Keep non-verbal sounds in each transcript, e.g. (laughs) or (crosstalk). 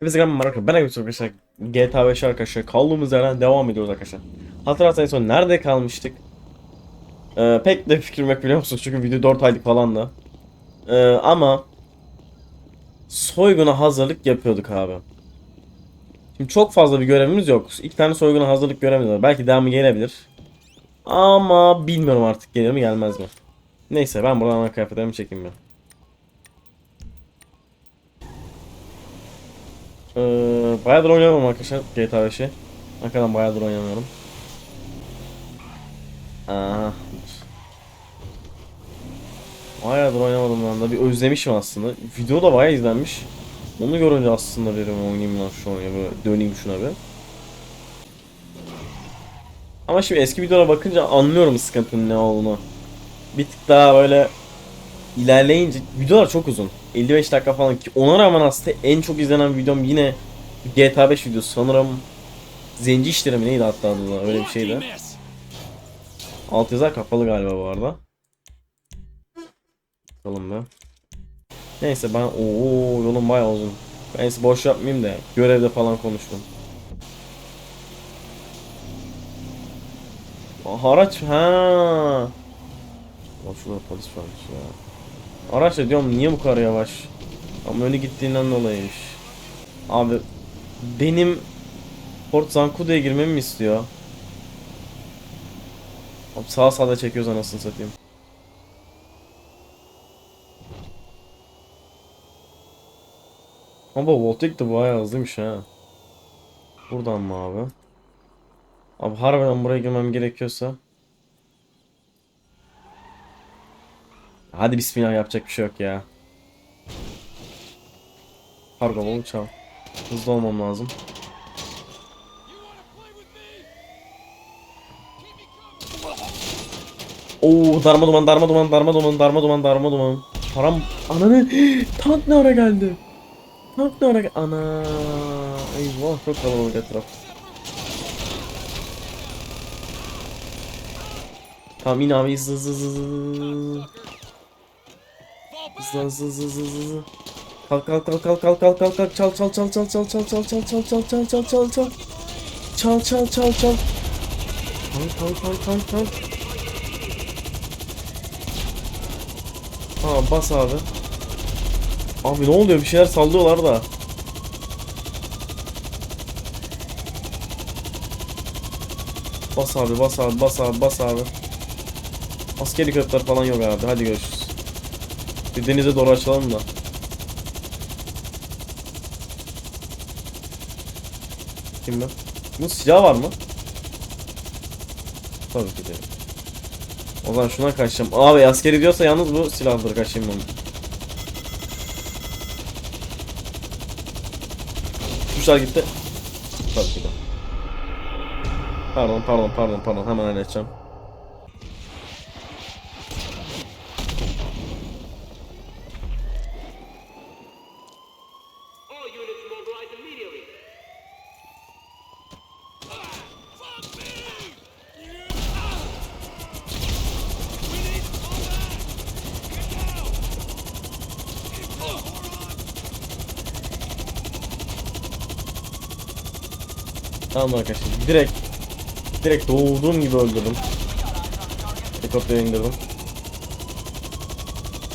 Hepinize merhaba arkadaşlar. Ben Aykut arkadaşlar. GTA 5 arkadaşlar. Kaldığımız yerden devam ediyoruz arkadaşlar. Hatırlarsanız en son nerede kalmıştık? Ee, pek de fikrim yok biliyor musunuz? Çünkü video 4 aylık falan da. Ee, ama soyguna hazırlık yapıyorduk abi. Şimdi çok fazla bir görevimiz yok. İki tane soyguna hazırlık görevimiz var. Belki devamı gelebilir. Ama bilmiyorum artık gelir mi gelmez mi. Neyse ben buradan ana kıyafetlerimi çekeyim ben. Ee, bayağıdır oynamıyorum arkadaşlar GTA 5'i. Hakikaten bayağıdır oynamıyorum. Aha. Bayağıdır oynamadım ben de bir özlemişim aslında. Video da bayağı izlenmiş. Onu görünce aslında dedim oynayayım lan şu oyunu böyle döneyim şuna bir. Ama şimdi eski videolara bakınca anlıyorum sıkıntının ne olduğunu. Bir tık daha böyle ilerleyince videolar çok uzun. 55 dakika falan ki ona rağmen aslında en çok izlenen videom yine GTA 5 videosu sanırım Zenci işleri mi neydi hatta adı öyle bir şeydi. Alt yazar kapalı galiba bu arada. Bakalım be. Neyse ben ooo yolum bayağı uzun. Ben Neyse boş yapmayayım da görevde falan konuştum. Haraç ha. Şurada polis varmış ya. Araç diyorum niye bu kadar yavaş? Ama öyle gittiğinden dolayıymış. Abi benim Port Zancudo'ya girmemi mi istiyor? Abi sağa sağda çekiyoruz anasını satayım. Ama Voltic de bayağı hızlıymış ha. Buradan mı abi? Abi harbiden buraya girmem gerekiyorsa. Hadi bismillah yapacak bir şey yok ya. Kargo bolu çal. Hızlı olmam lazım. Oo darma duman darma duman darma duman darma duman darma duman. Param ananı (gasps) tank ne ara geldi? Tank ne ara geldi? Ana eyvah çok kalabalık etraf. Tamam in abi hızlı hızlı hızlı hızlı. Hızlı hızlı hızlı hızlı. Kalk kalk kalk kalk kalk kalk kalk kalk çal çal çal çal çal çal çal çal çal çal çal çal çal çal çal çal çal çal kalk kalk kalk kalk kalk Tamam bas abi Abi ne oluyor bir şeyler sallıyorlar da Bas abi bas abi bas abi bas abi Askeri köpekler falan yok abi hadi görüşürüz Bir denize doğru açılalım da Kim ben? Bunun silahı var mı? Tabii ki de. O zaman şuna kaçacağım. Abi askeri diyorsa yalnız bu silahdır kaçayım onu. Kuşlar gitti. Tabii ki de. Pardon pardon pardon pardon hemen halledeceğim. Tamam arkadaşlar direkt direkt doğduğum gibi öldürdüm. Helikoptere indirdim.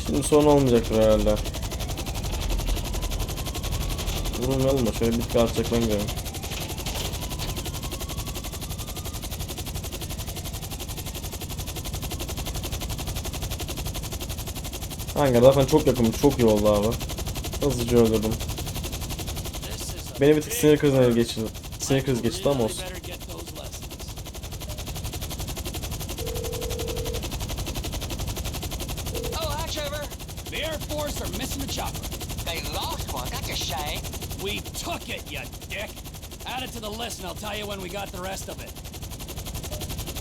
Şimdi sorun olmayacaktır herhalde. Vurulmayalım da şöyle atacak ben görüyorum. Hangi zaten çok yakın çok iyi oldu abi. Hızlıca öldürdüm. Beni bir tık sinir krizine geçirdi. Sinir krizi geçti ama olsun. Oh, hi, Trevor. The Air Force are missing the chopper. They lost one. That's a shame. We took it, you dick. Add it to the list and I'll tell you when we got the rest of it.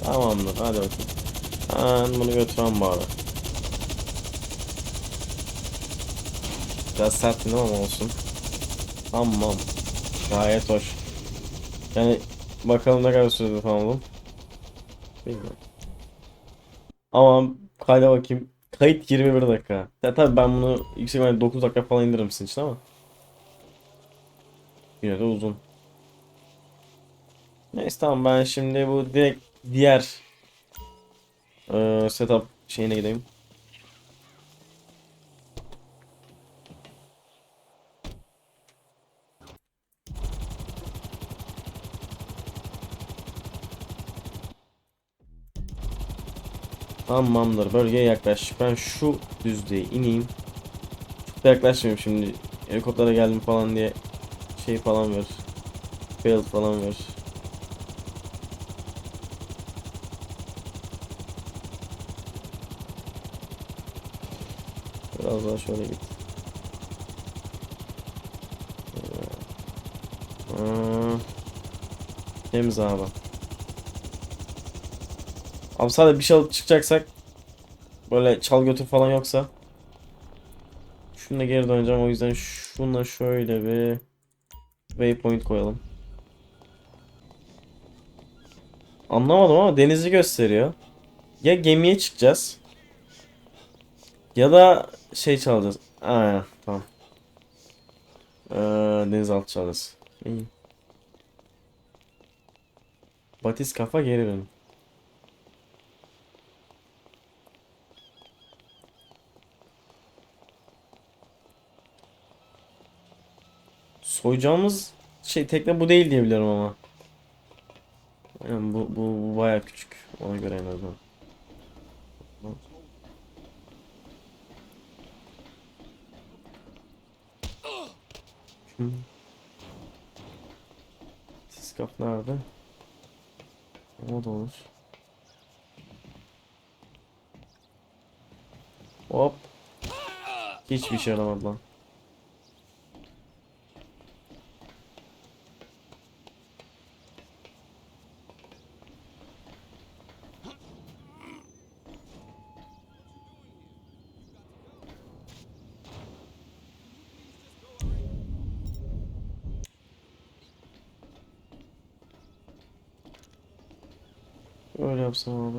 Tamamdır hadi bakayım. Ben bunu götürem bari. Biraz sert ama olsun. Tamam. Gayet hoş. Yani bakalım ne kadar sürede tamamladım. Bilmiyorum. Ama kayda bakayım. Kayıt 21 dakika. Ya tabii ben bunu yüksek ihtimalle 9 dakika falan indiririm sizin için ama. Yine de uzun. Neyse tamam ben şimdi bu direkt diğer eee, setup şeyine gideyim. Tamamdır. Bölgeye yaklaş. Ben şu düzlüğe ineyim. Çok da yaklaşmayayım şimdi. Helikoptere geldim falan diye şey falan ver. Fail falan ver. Biraz daha şöyle git. Ee, Temiz abi. Abi sadece bir şey alıp çıkacaksak böyle çal götür falan yoksa şununla geri döneceğim o yüzden şuna şöyle bir waypoint koyalım. Anlamadım ama denizi gösteriyor. Ya gemiye çıkacağız ya da şey çalacağız. Aa tamam. Ee, denizaltı çalacağız. İyi. Batis kafa geri dön. Soyacağımız şey tekne bu değil diye biliyorum ama. Yani bu, bu, bu baya küçük. Ona göre en azından. Siskap nerede? O da olur. Hop. Hiçbir şey yaramadı lan. Öyle yapsam abi.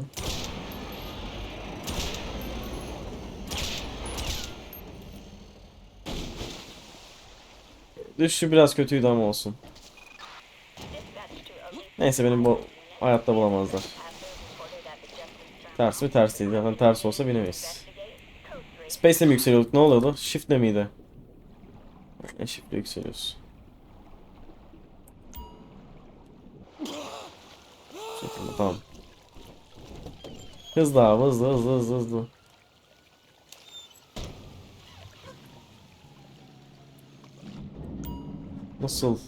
Düşüşü biraz kötüydü ama olsun. Neyse benim bu hayatta bulamazlar. Ters mi ters değil. Zaten ters olsa binemeyiz. Space'le mi yükseliyorduk? Ne oluyordu? Shift'le miydi? Ne shift'le yükseliyoruz. Tamam. Hızlı abi hızlı hızlı hızlı hızlı. Nasıl?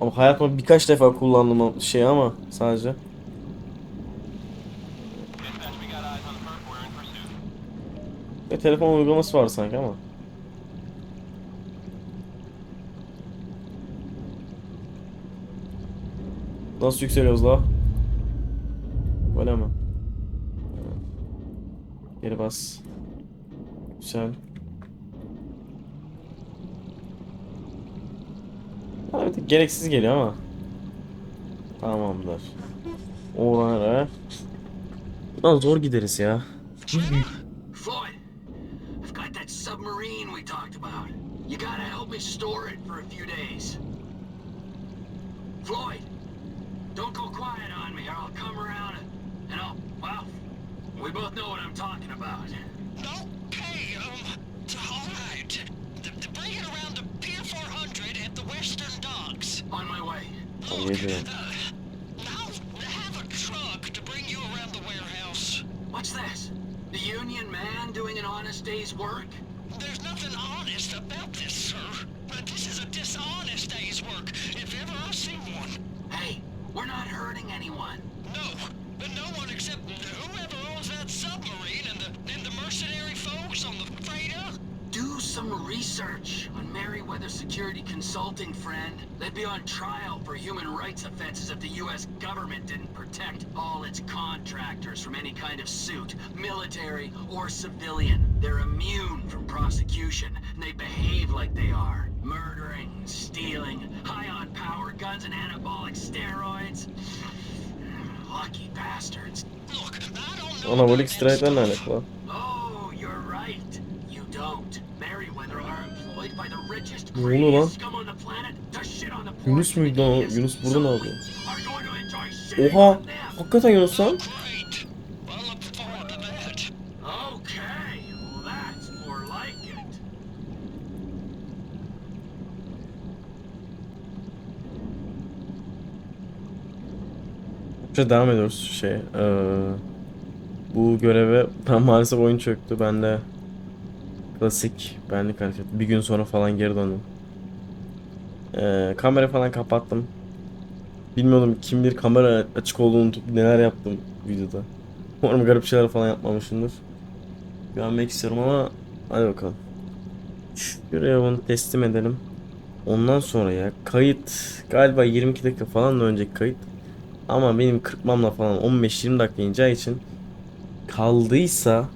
Ama hayatımda birkaç defa kullandım şey ama sadece. Ve telefon uygulaması var sanki ama. Nasıl yükseliyoruz la? Böyle mi? Geri bas. Güzel. Ha, bir tık gereksiz geliyor ama. Tamamdır. Oralara. Lan zor gideriz ya. Floyd, both know what I'm talking about. Okay, um, all right. Th- th- Bring it around to Pier 400 at the Western Docks. On my way. Tabii ediyorum. Uh, now have a truck to bring you around the warehouse. What's this? The union man doing an honest day's work? There's nothing honest about this, sir. But this is a dishonest day's work, if ever I've seen one. Hey, we're not hurting anyone. No, but no one except whoever owns that submarine and the and the mercenary folks on the freighter. Do some research on Merryweather Security Consulting, friend. They'd be on trial for human rights offenses if the U.S. government didn't protect all its contractors from any kind of suit, military or civilian. They're immune from prosecution, and they behave like they are. Murdering, stealing, high on power guns and anabolic steroids. Lucky bastards. Look, I don't know. Anabolik about that steroidler ne stuff. Oh, you're right. You don't. Merryweather are are employed by the richest, Ne oluyor lan? greediest scum on the planet to shit on the poor Yunus muydu lan o? Yunus burada ne yapıyor? Oha! Hakikaten Yunus lan. İt. Şöyle devam ediyoruz şey. eee, bu göreve (laughs) ben maalesef oyun çöktü. Ben de klasik benlik hareket. Bir gün sonra falan geri döndüm. Eee kamera falan kapattım. Bilmiyordum kim bilir kamera açık olduğunu unutup neler yaptım videoda. Umarım garip şeyler falan yapmamışımdır. Görmek istiyorum ama hadi bakalım. Şu görevi bunu teslim edelim. Ondan sonra ya kayıt galiba 22 dakika falan da önceki kayıt. Ama benim kırpmamla falan 15-20 dakika ineceği için kaldıysa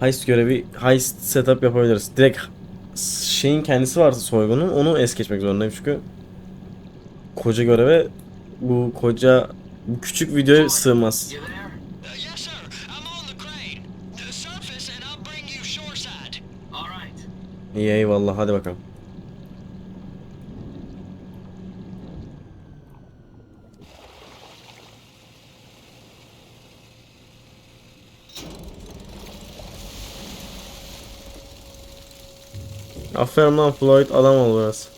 heist görevi heist setup yapabiliriz. Direkt şeyin kendisi varsa soygunun onu es geçmek zorundayım çünkü koca göreve bu koca bu küçük videoya sığmaz. You there? Uh, yes, sir. I'm on the crane. The surface, and I'll bring you shoreside. All right. İyi eyvallah hadi bakalım. Aferin lan Floyd adam ol biraz.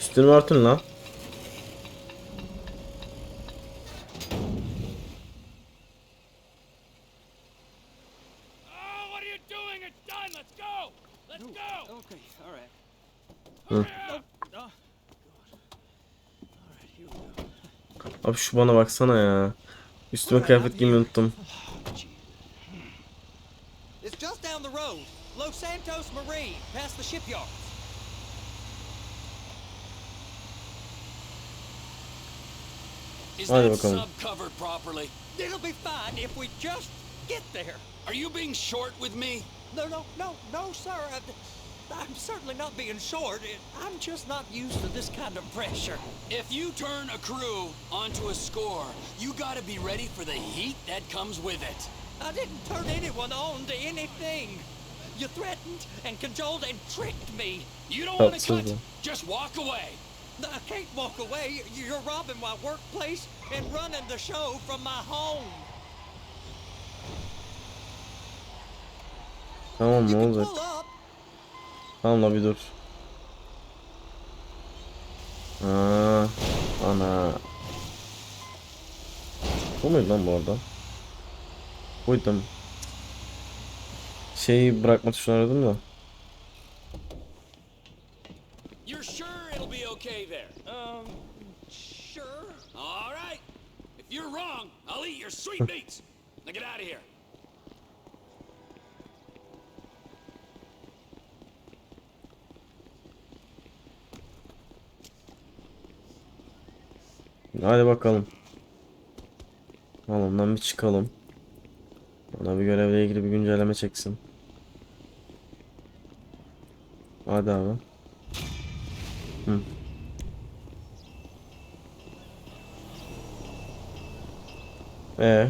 Üstünü örtün lan. Hurry up. Oh, all right, here we go. Abi şu bana baksana ya. Üstüme kıyafet giymeyi unuttum. It's just down the road. Los Santos Marine, past the shipyard. Is Hadi that bakalım. sub covered properly? It'll be fine if we just get there. Are you being short with me? No, no, no, no, sir. I, I'm certainly not being short. I'm just not used to this kind of pressure. If you turn a crew onto a score, you gotta be ready for the heat that comes with it. I didn't turn anyone on to anything. You threatened and cajoled and tricked me. You don't want to cut? bu. Just walk away. I can't walk away. You're robbing my workplace and running the show from my home. Tamam You ne can olacak? Tamam la bir dur. Aa, ana. Bu muydu lan bu arada? Buydum. Şeyi bırakma tuşunu aradım da. You're sure it'll be okay there? Um, sure. All right. If you're wrong, I'll eat your sweetmeats. (laughs) now get out of here. Hadi bakalım. Alandan bir çıkalım. Bana bir görevle ilgili bir güncelleme çeksin. Hadi abi. Hı. Ee.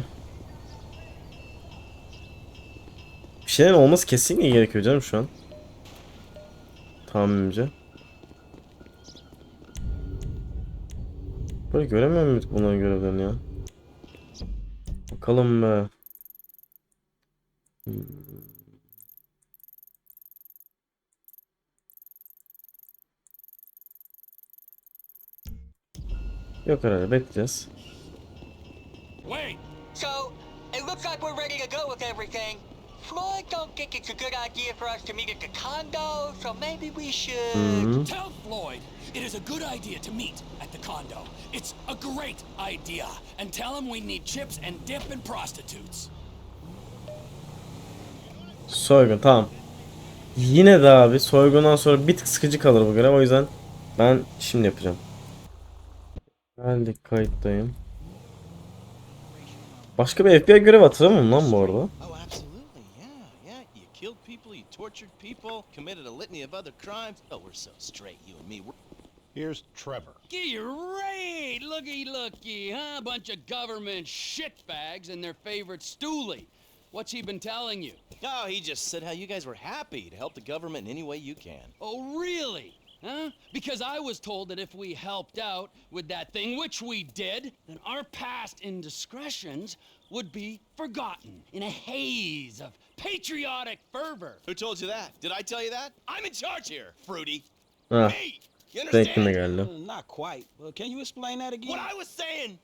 Bir şeylerin olması kesinlikle gerekiyor canım şu an. Tahminimce. Böyle göremiyor muyduk bunların görevlerini ya? Bakalım be. Hmm. Yok herhalde bekleyeceğiz. Wait. So, it looks like we're ready to go with everything. Floyd don't think it's a good idea for us to meet at the condo, so maybe we should... Hı. Tell Floyd it is a good idea to meet at the condo. It's a great idea. And tell him we need chips and dip and prostitutes. Soygun tamam. Yine de abi soygundan sonra bir tık sıkıcı kalır bu görev o yüzden ben şimdi yapacağım. Geldik kayıttayım. Başka bir FBI görevi hatırlamıyorum lan bu arada. Tortured people, committed a litany of other crimes. Oh, we're so straight, you and me. We're Here's Trevor. Great! Looky, looky, huh? Bunch of government shitbags and their favorite stoolie. What's he been telling you? Oh, he just said how you guys were happy to help the government in any way you can. Oh, really? Huh? Because I was told that if we helped out with that thing, which we did, then our past indiscretions would be forgotten in a haze of patriotic fervor. Who told you that? Did I tell you that? I'm in charge here, Fruity. Ha, Me! You understand? geldi. Not quite. Well, can you explain that again? What I was saying.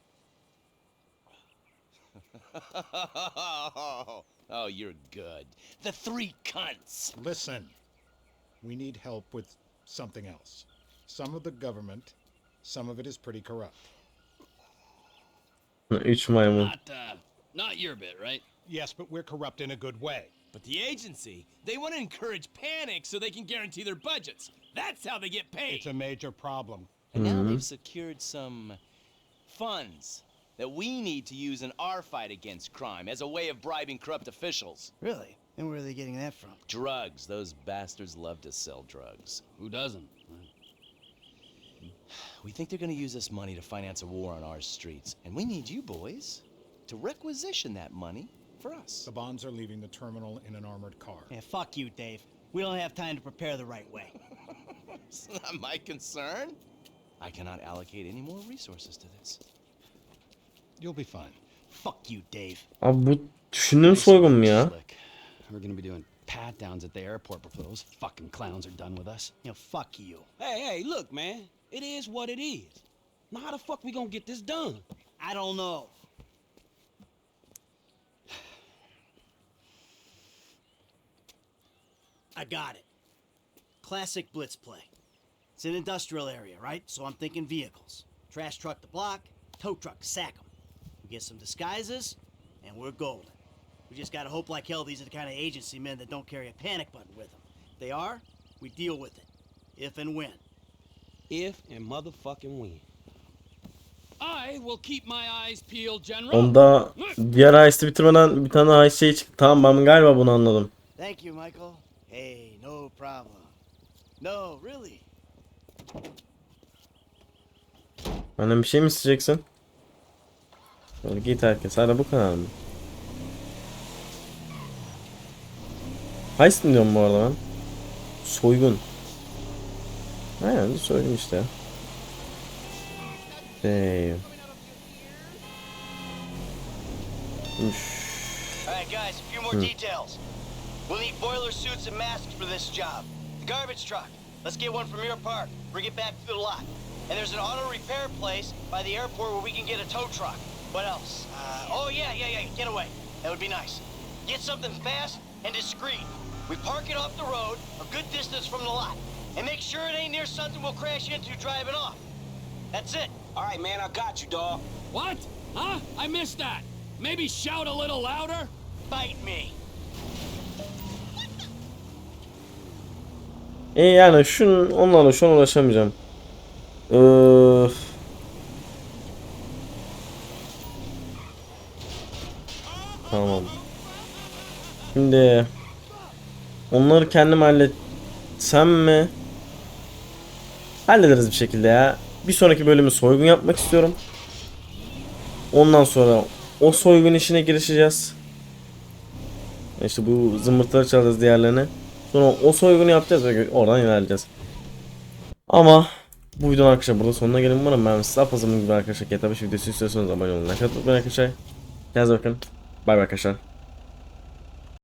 (laughs) oh, you're good. The three cunts. Listen, we need help with something else. Some of the government, some of it is pretty corrupt. 3 maymun. Not, uh, not your bit, right? Yes, but we're corrupt in a good way. But the agency, they want to encourage panic so they can guarantee their budgets. That's how they get paid. It's a major problem. And now they've mm-hmm. secured some funds that we need to use in our fight against crime as a way of bribing corrupt officials. Really? And where are they getting that from? Drugs. Those bastards love to sell drugs. Who doesn't? We think they're going to use this money to finance a war on our streets. And we need you boys to requisition that money for us. The bonds are leaving the terminal in an armored car. Yeah, fuck you, Dave. We don't have time to prepare the right way. (laughs) It's not my concern. I cannot allocate any more resources to this. You'll be fine. Fuck you, Dave. Abi bu düşündüğüm soygun mu ya? Slick. We're gonna be doing pat downs at the airport before those fucking clowns are done with us. You know, fuck you. Hey, hey, look, man. It is what it is. Now, how the fuck we gonna get this done? I don't know. I got it. Classic blitz play. It's an industrial area, right? So I'm thinking vehicles. Trash truck to block, tow truck to sack 'em. We get some disguises, and we're golden. We just gotta hope like hell these are the kind of agency men that don't carry a panic button with them. If they are, we deal with it. If and when. If and motherfucking when. I will keep my eyes peeled, General. Onda diğer heist'i bitirmeden bir tane heist şey çıktı. Tamam ben galiba bunu anladım. Thank you, Michael. Hey, no problem. No, really. Benden bir şey mi isteyeceksin? Böyle git herkes. Hadi bu kadar mı? Heist mi diyorum bu arada ben? Soygun. Aynen soygun işte ya. Damn. Üş. Alright, guys, a few more details. We'll need boiler suits and masks for this job. The garbage truck. Let's get one from your park. Bring it back to the lot. And there's an auto repair place by the airport where we can get a tow truck. What else? Uh, oh, yeah, yeah, yeah, get away. That would be nice. Get something fast and discreet. We park it off the road, a good distance from the lot. And make sure it ain't near something we'll crash into driving off. That's it. All right, man, I got you, dog. What? Huh? I missed that. Maybe shout a little louder? Bite me. E yani şun onlarla şu an uğraşamayacağım. Öf. Tamam. Şimdi onları kendim halletsem mi? Hallederiz bir şekilde ya. Bir sonraki bölümü soygun yapmak istiyorum. Ondan sonra o soygun işine girişeceğiz. İşte bu zımbırtıları çalacağız diğerlerine. Sonra o soygunu yapacağız ve oradan ilerleyeceğiz. Ama bu videonun arkadaşlar burada sonuna gelin. Umarım ben size bunun gibi arkadaşlar. Ketap videosu istiyorsanız abone olun. Like atmayı arkadaşlar. Kendinize bakın. Bay bay arkadaşlar.